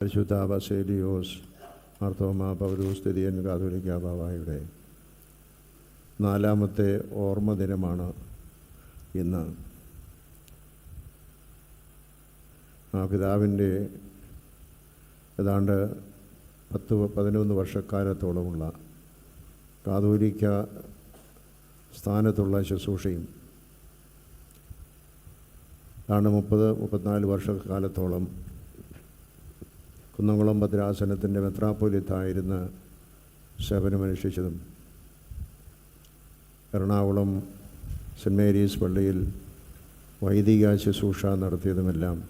പരിശുദ്ധ ബസേലിയോസ് മാർത്തോമ പൗരൂസ്ഥിതിയൻ കാതോലിക്ക ബാബായുടെ നാലാമത്തെ ഓർമ്മ ദിനമാണ് ഇന്ന്. ആ പിതാവിന്റെ ഏതാണ്ട് പത്ത് പതിനൊന്ന് വർഷക്കാലത്തോളമുള്ള കാതോലിക്ക സ്ഥാനത്തുള്ള ശുശ്രൂഷയും ഏതാണ്ട് മുപ്പത് മുപ്പത്തിനാല് വർഷക്കാലത്തോളം കുന്നംകുളം ഭദ്രാസനത്തിന്റെ മെത്രാപ്പൊലിത്തായിരുന്ന സേവനമനുഷ്ഠിച്ചതും എറണാകുളം സെന്റ് മേരീസ് പള്ളിയിൽ വൈദിക ശുശ്രൂഷ നടത്തിയതുമെല്ലാം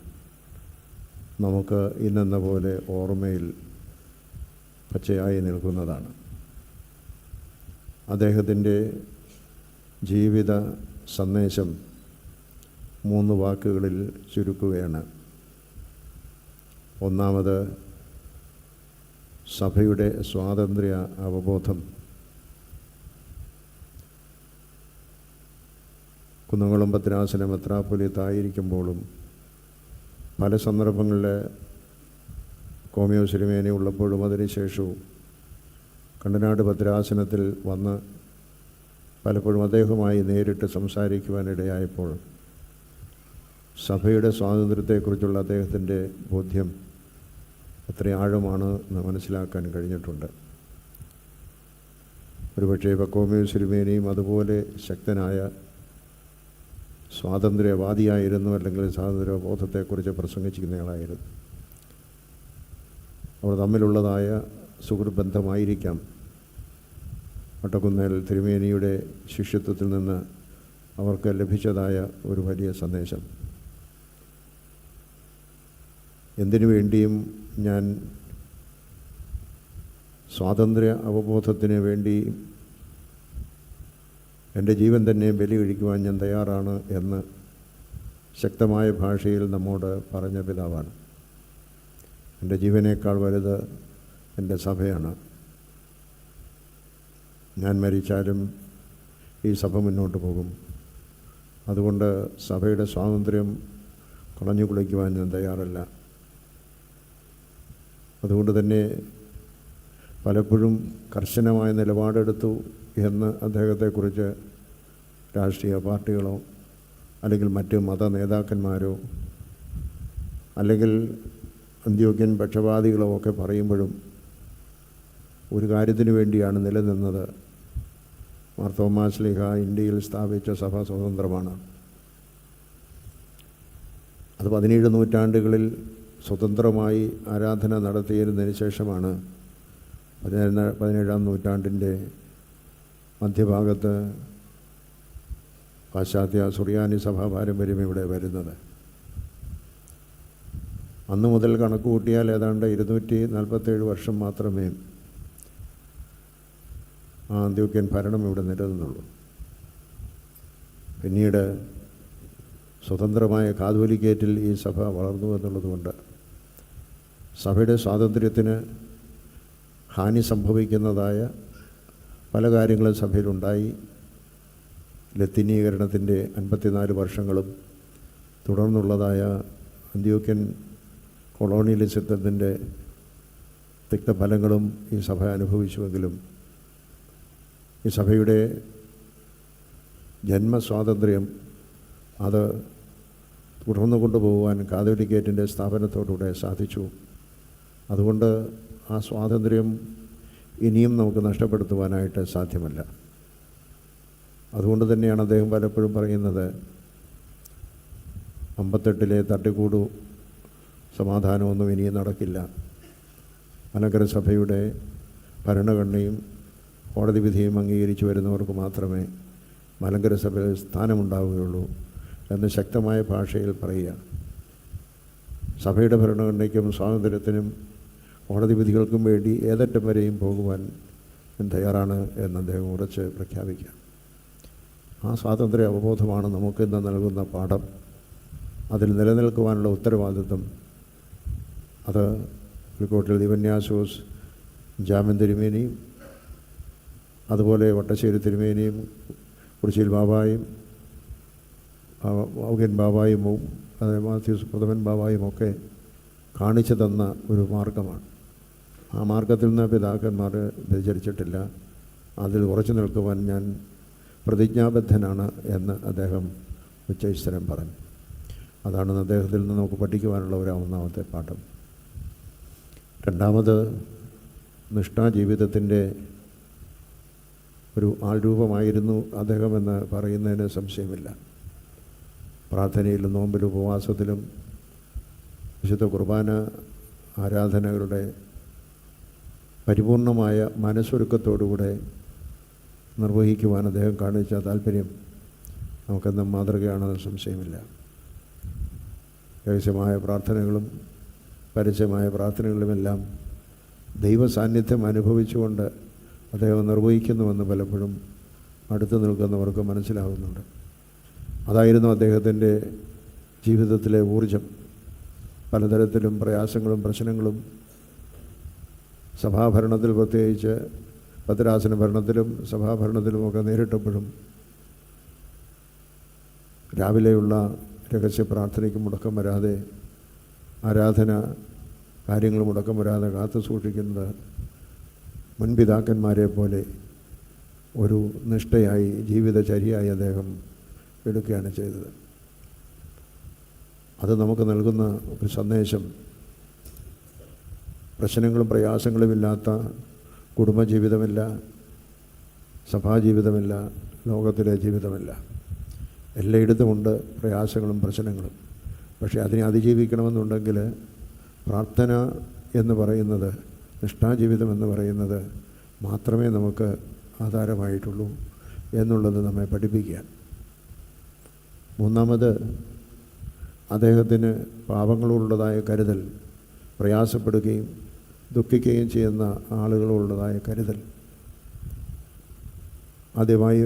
നമുക്ക് ഇന്നെന്ന പോലെ ഓർമ്മയിൽ പച്ചയായി നിൽക്കുന്നതാണ്. അദ്ദേഹത്തിന്റെ ജീവിത സന്ദേശം മൂന്ന് വാക്കുകളിൽ ചുരുക്കുകയാണ്. ഒന്നാമത് സഭയുടെ സ്വാതന്ത്ര്യ അവബോധം. കുന്നംകുളം പത്രാസനം മെത്രാപ്പൊലിത്തായിരിക്കുമ്പോഴും പല സന്ദർഭങ്ങളിൽ കോമിയോ സിനിമേനെ ഉള്ളപ്പോഴും അതിനുശേഷവും കണ്ടനാട് ഭദ്രാസനത്തിൽ വന്ന് പലപ്പോഴും അദ്ദേഹവുമായി നേരിട്ട് സംസാരിക്കുവാനിടയായപ്പോൾ സഭയുടെ സ്വാതന്ത്ര്യത്തെക്കുറിച്ചുള്ള അദ്ദേഹത്തിന്റെ ബോധ്യം എത്ര ആഴമാണ് എന്ന് മനസ്സിലാക്കാൻ കഴിഞ്ഞിട്ടുണ്ട്. ഒരുപക്ഷേ പക്കോമിയോ സിനിമേനയും അതുപോലെ ശക്തനായ സ്വാതന്ത്ര്യവാദിയായിരുന്നു അല്ലെങ്കിൽ സ്വാതന്ത്ര്യബോധത്തെക്കുറിച്ച് പ്രസംഗിച്ചിരുന്നയാളായിരുന്നു. അവർ തമ്മിലുള്ളതായ സുഹൃബന്ധമായിരിക്കാം വട്ടക്കുന്നേൽ തിരുമേനിയുടെ ശിഷ്യത്വത്തിൽ നിന്ന് അവർക്ക് ലഭിച്ചതായ ഒരു വലിയ സന്ദേശം. എന്തിനു വേണ്ടിയും ഞാൻ സ്വാതന്ത്ര്യ അവബോധത്തിന് വേണ്ടി എന്റെ ജീവൻ തന്നെ ബലി കഴിക്കുവാൻ ഞാൻ തയ്യാറാണ് എന്ന് ശക്തമായ ഭാഷയിൽ നമ്മോട് പറഞ്ഞ പിതാവാണ്. എന്റെ ജീവനേക്കാൾ വലുത് എന്റെ സഭയാണ്. ഞാൻ മരിച്ചാലും ഈ സഭ മുന്നോട്ട് പോകും. അതുകൊണ്ട് സഭയുടെ സ്വാതന്ത്ര്യം കളഞ്ഞു കുളിക്കുവാൻ ഞാൻ തയ്യാറല്ല. അതുകൊണ്ട് തന്നെ പലപ്പോഴും കർശനമായ നിലപാടെടുത്തു എന്ന് അദ്ദേഹത്തെക്കുറിച്ച് രാഷ്ട്രീയ പാർട്ടികളോ അല്ലെങ്കിൽ മറ്റ് മത നേതാക്കന്മാരോ അല്ലെങ്കിൽ അന്ത്യോഗ്യൻ പക്ഷപാതികളോ ഒക്കെ പറയുമ്പോഴും ഒരു കാര്യത്തിന് വേണ്ടിയാണ് നിലനിന്നത്. മാർത്തോമാസ്ലിഹ ഇന്ത്യയിൽ സ്ഥാപിച്ച സഭ സ്വതന്ത്രമാണ്. അത് പതിനേഴ് നൂറ്റാണ്ടുകളിൽ സ്വതന്ത്രമായി ആരാധന നടത്തിയിരുന്നതിന് ശേഷമാണ് പതിനേഴ് പതിനേഴാം നൂറ്റാണ്ടിന്റെ മധ്യഭാഗത്ത് പാശ്ചാത്യ സുറിയാനി സഭാ പാരമ്പര്യം ഇവിടെ വരുന്നത്. അന്ന് മുതൽ കണക്ക് കൂട്ടിയാൽ ഏതാണ്ട് ഇരുന്നൂറ്റി നാൽപ്പത്തേഴ് വർഷം മാത്രമേ ആ അന്ത്യോക്യൻ ഭരണം ഇവിടെ നിലനിന്നുള്ളൂ. പിന്നീട് സ്വതന്ത്രമായ കാതോലിക്കേറ്റിൽ ഈ സഭ വളർന്നു എന്നുള്ളതുകൊണ്ട് സഭയുടെ സ്വാതന്ത്ര്യത്തിന് ഹാനി സംഭവിക്കുന്നതായ പല കാര്യങ്ങളും സഭയിലുണ്ടായി. ലത്തിനീകരണത്തിന്റെ അൻപത്തിനാല് വർഷങ്ങളും തുടർന്നുള്ളതായ അന്ത്യോക്യൻ കൊളോണിയലിസത്തിന്റെ തിക്തഫലങ്ങളും ഈ സഭ അനുഭവിച്ചുവെങ്കിലും ഈ സഭയുടെ ജന്മസ്വാതന്ത്ര്യം അത് തുടർന്നു കൊണ്ടുപോകുവാൻ കാതോലിക്കേറ്റിന്റെ സ്ഥാപനത്തോടുകൂടെ സാധിച്ചു. അതുകൊണ്ട് ആ സ്വാതന്ത്ര്യം ഇനിയും നമുക്ക് നഷ്ടപ്പെടുത്തുവാനായിട്ട് സാധ്യമല്ല. അതുകൊണ്ട് തന്നെയാണ് അദ്ദേഹം പലപ്പോഴും പറയുന്നത് അമ്പത്തെട്ടിലെ തട്ടിക്കൂടു സമാധാനമൊന്നും ഇനിയും നടക്കില്ല. മലങ്കര സഭയുടെ ഭരണഘടനയും കോടതി വിധിയും അംഗീകരിച്ചു വരുന്നവർക്ക് മാത്രമേ മലങ്കര സഭയിൽ സ്ഥാനമുണ്ടാവുകയുള്ളൂ എന്ന് ശക്തമായ ഭാഷയിൽ പറയുക. സഭയുടെ ഭരണഘടനയ്ക്കും സ്വാതന്ത്ര്യത്തിനും കോടതി വിധികൾക്കും വേണ്ടി ഏതറ്റം വരെയും പോകുവാൻ ഞാൻ തയ്യാറാണ് എന്ന് അദ്ദേഹം ഉറച്ച് പ്രഖ്യാപിക്കുക. ആ സ്വാതന്ത്ര്യ അവബോധമാണ് നമുക്കിന്ന് നൽകുന്ന പാഠം. അതിൽ നിലനിൽക്കുവാനുള്ള ഉത്തരവാദിത്വം. അത് പുലിക്കോട്ടിൽ ദിവന്യാസോസ് ജാമ്യൻ തിരുമേനിയും അതുപോലെ വട്ടശ്ശേരി തിരുമേനിയും കുറിച്ചിൽ ബാബായും ഔകൻ ബാബായും മാത്യൂസ് പ്രഥമൻ ബാബായും ഒക്കെ കാണിച്ചു തന്ന ഒരു മാർഗമാണ്. ആ മാർഗത്തിൽ നിന്ന് പിതാക്കന്മാർ വ്യതിചരിച്ചിട്ടില്ല അതിൽ ഉറച്ചു നിൽക്കുവാൻ ഞാൻ പ്രതിജ്ഞാബദ്ധനാണ് എന്ന് അദ്ദേഹം ഉച്ചൈശ്വരം പറഞ്ഞു. അതാണ് അദ്ദേഹത്തിൽ നിന്ന് നമുക്ക് പഠിക്കുവാനുള്ള ഒരു ഒന്നാമത്തെ പാഠം. രണ്ടാമത് നിഷ്ഠാജീവിതത്തിന്റെ ഒരു ആൾരൂപമായിരുന്നു അദ്ദേഹമെന്ന് പറയുന്നതിന് സംശയമില്ല. പ്രാർത്ഥനയിലും നോമ്പിലും ഉപവാസത്തിലും വിശുദ്ധ കുർബാന ആരാധനകളുടെ പരിപൂർണമായ മനസ്സൊരുക്കത്തോടുകൂടെ നിർവഹിക്കുവാൻ അദ്ദേഹം കാണിച്ച താല്പര്യം നമുക്കെന്നും മാതൃകയാണെന്ന് സംശയമില്ല. രഹസ്യമായ പ്രാർത്ഥനകളും പരസ്യമായ പ്രാർത്ഥനകളുമെല്ലാം ദൈവ സാന്നിധ്യം അനുഭവിച്ചുകൊണ്ട് അദ്ദേഹം നിർവഹിക്കുന്നുവെന്ന് പലപ്പോഴും അടുത്തു നിൽക്കുന്നവർക്ക് മനസ്സിലാകുന്നുണ്ട് അതായിരുന്നു അദ്ദേഹത്തിന്റെ ജീവിതത്തിലെ ഊർജം. പലതരത്തിലും പ്രയാസങ്ങളും പ്രശ്നങ്ങളും സഭാഭരണത്തിൽ പ്രത്യേകിച്ച് ഭദ്രാസന ഭരണത്തിലും സഭാഭരണത്തിലുമൊക്കെ നേരിട്ടപ്പോഴും രാവിലെയുള്ള രഹസ്യ പ്രാർത്ഥനയ്ക്ക് മുടക്കം വരാതെ ആരാധന കാര്യങ്ങൾ മുടക്കം വരാതെ കാത്തു സൂക്ഷിക്കുന്നത് മുൻപിതാക്കന്മാരെ പോലെ ഒരു നിഷ്ഠയായി ജീവിതചര്യയായി അദ്ദേഹം എടുക്കുകയാണ് ചെയ്തത്. അത് നമുക്ക് നൽകുന്ന ഒരു സന്ദേശം പ്രശ്നങ്ങളും പ്രയാസങ്ങളും ഇല്ലാത്ത കുടുംബജീവിതമില്ല സഭാജീവിതമില്ല ലോകത്തിലെ ജീവിതമില്ല. എല്ലായിടത്തുമുണ്ട് പ്രയാസങ്ങളും പ്രശ്നങ്ങളും. പക്ഷേ അതിനെ അതിജീവിക്കണമെന്നുണ്ടെങ്കിൽ പ്രാർത്ഥന എന്ന് പറയുന്നത് നിഷ്ഠാജീവിതം എന്ന് പറയുന്നത് മാത്രമേ നമുക്ക് ആധാരമായിട്ടുള്ളൂ എന്നുള്ളത് നമ്മെ പഠിപ്പിക്കുക മൂന്നാമത് അദ്ദേഹത്തിന് പാപങ്ങളുള്ളതായ കരുതൽ പ്രയാസപ്പെടുകയും ദുഃഖിക്കുകയും ചെയ്യുന്ന ആളുകളുള്ളതായ കരുതൽ. ആദ്യമായി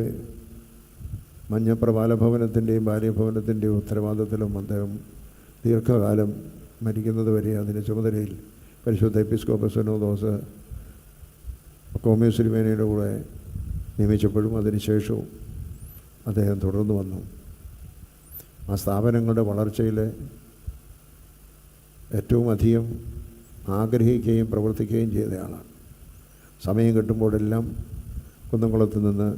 മഞ്ഞപ്ര ബാലഭവനത്തിന്റെയും ഭാര്യഭവനത്തിന്റെയും ഉത്തരവാദിത്തത്തിലും അദ്ദേഹം ദീർഘകാലം മരിക്കുന്നത് വരെ അതിന്റെ ചുമതലയിൽ പരിശുദ്ധ എപ്പിസ്കോപ്പസനോദോസ് കോമ്യൂസിരിമേനയുടെ കൂടെ നിയമിച്ചപ്പോഴും അതിനുശേഷവും അദ്ദേഹം തുടർന്നു വന്നു. ആ സ്ഥാപനങ്ങളുടെ വളർച്ചയിൽ ഏറ്റവും അധികം ആഗ്രഹിക്കുകയും പ്രവർത്തിക്കുകയും ചെയ്തയാളാണ്. സമയം കിട്ടുമ്പോഴെല്ലാം കുന്നംകുളത്ത് നിന്ന്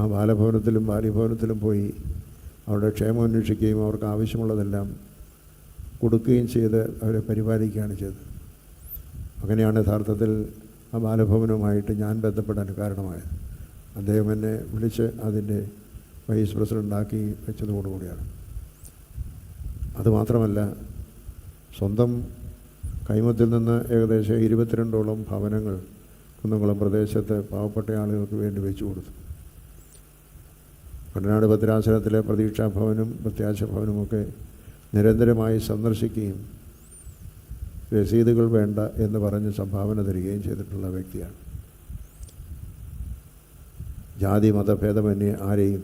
ആ ബാലഭവനത്തിലും ബാല്യഭവനത്തിലും പോയി അവരുടെ ക്ഷേമം അന്വേഷിക്കുകയും അവർക്ക് ആവശ്യമുള്ളതെല്ലാം കൊടുക്കുകയും ചെയ്ത് അവരെ പരിപാലിക്കുകയാണ് ചെയ്തത്. അങ്ങനെയാണ് യഥാർത്ഥത്തിൽ ആ ബാലഭവനവുമായിട്ട് ഞാൻ ബന്ധപ്പെടാൻ കാരണമായത്. അദ്ദേഹം എന്നെ വിളിച്ച് അതിന്റെ വൈസ് പ്രസിഡന്റാക്കി വെച്ചതോടുകൂടിയാണ്. അതുമാത്രമല്ല സ്വന്തം കൈമത്തിൽ നിന്ന് ഏകദേശം ഇരുപത്തിരണ്ടോളം ഭവനങ്ങൾ കുന്നംകുളം പ്രദേശത്ത് പാവപ്പെട്ട ആളുകൾക്ക് വേണ്ടി വെച്ചു കൊടുത്തു. പട്ടനാട് ഭദ്രാസനത്തിലെ പ്രതീക്ഷാ ഭവനും പ്രത്യാശ ഭവനുമൊക്കെ നിരന്തരമായി സന്ദർശിക്കുകയും രസീതുകൾ വേണ്ട എന്ന് പറഞ്ഞ് സംഭാവന തരികയും ചെയ്തിട്ടുള്ള വ്യക്തിയാണ്. ജാതി മതഭേദമന്യേ ആരെയും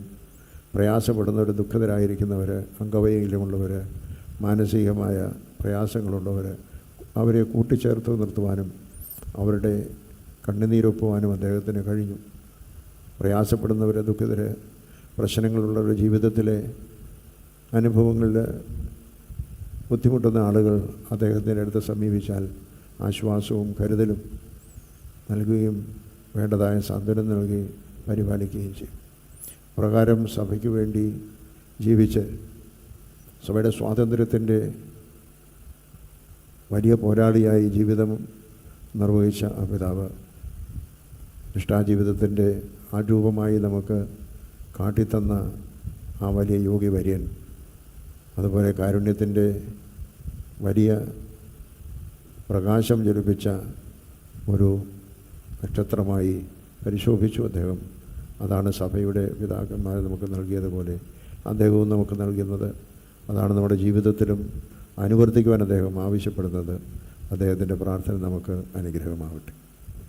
പ്രയാസപ്പെടുന്നവർ ദുഃഖിതരായിരിക്കുന്നവർ അംഗവൈകല്യമുള്ളവർ മാനസികമായ പ്രയാസങ്ങളുള്ളവർ അവരെ കൂട്ടിച്ചേർത്ത് നിർത്തുവാനും അവരുടെ കണ്ണുനീരൊപ്പുവാനും അദ്ദേഹത്തിന് കഴിഞ്ഞു. പ്രയാസപ്പെടുന്നവർ ദുഃഖിതരെ പ്രശ്നങ്ങളുള്ളവരുടെ ജീവിതത്തിലെ അനുഭവങ്ങളിൽ ബുദ്ധിമുട്ടുന്ന ആളുകൾ അദ്ദേഹത്തിന്റെ അടുത്ത് സമീപിച്ചാൽ ആശ്വാസവും കരുതലും നൽകുകയും വേണ്ടതായ സാന്ത്വനം നൽകി പരിപാലിക്കുകയും ചെയ്യും. പ്രകാരം സഭയ്ക്ക് വേണ്ടി ജീവിച്ച് സഭയുടെ സ്വാതന്ത്ര്യത്തിന്റെ വലിയ പോരാളിയായി ജീവിതം നിർവഹിച്ച ആ പിതാവ് നിഷ്ഠാജീവിതത്തിന്റെ ആ രൂപമായി നമുക്ക് കാട്ടിത്തന്ന ആ വലിയ യോഗി വര്യൻ അതുപോലെ കാരുണ്യത്തിന്റെ വലിയ പ്രകാശം ജലിപ്പിച്ച ഒരു നക്ഷത്രമായി പരിശോഭിച്ചു അദ്ദേഹം. അതാണ് സഭയുടെ പിതാക്കന്മാർ നമുക്ക് നൽകിയതുപോലെ. അദ്ദേഹവും നമുക്ക് നൽകുന്നത് അതാണ് നമ്മുടെ ജീവിതത്തിലും അനുവർത്തിക്കുവാൻ അദ്ദേഹം ആവശ്യപ്പെടുന്നത് അദ്ദേഹത്തിന്റെ പ്രാർത്ഥന നമുക്ക് അനുഗ്രഹമാവട്ടെ.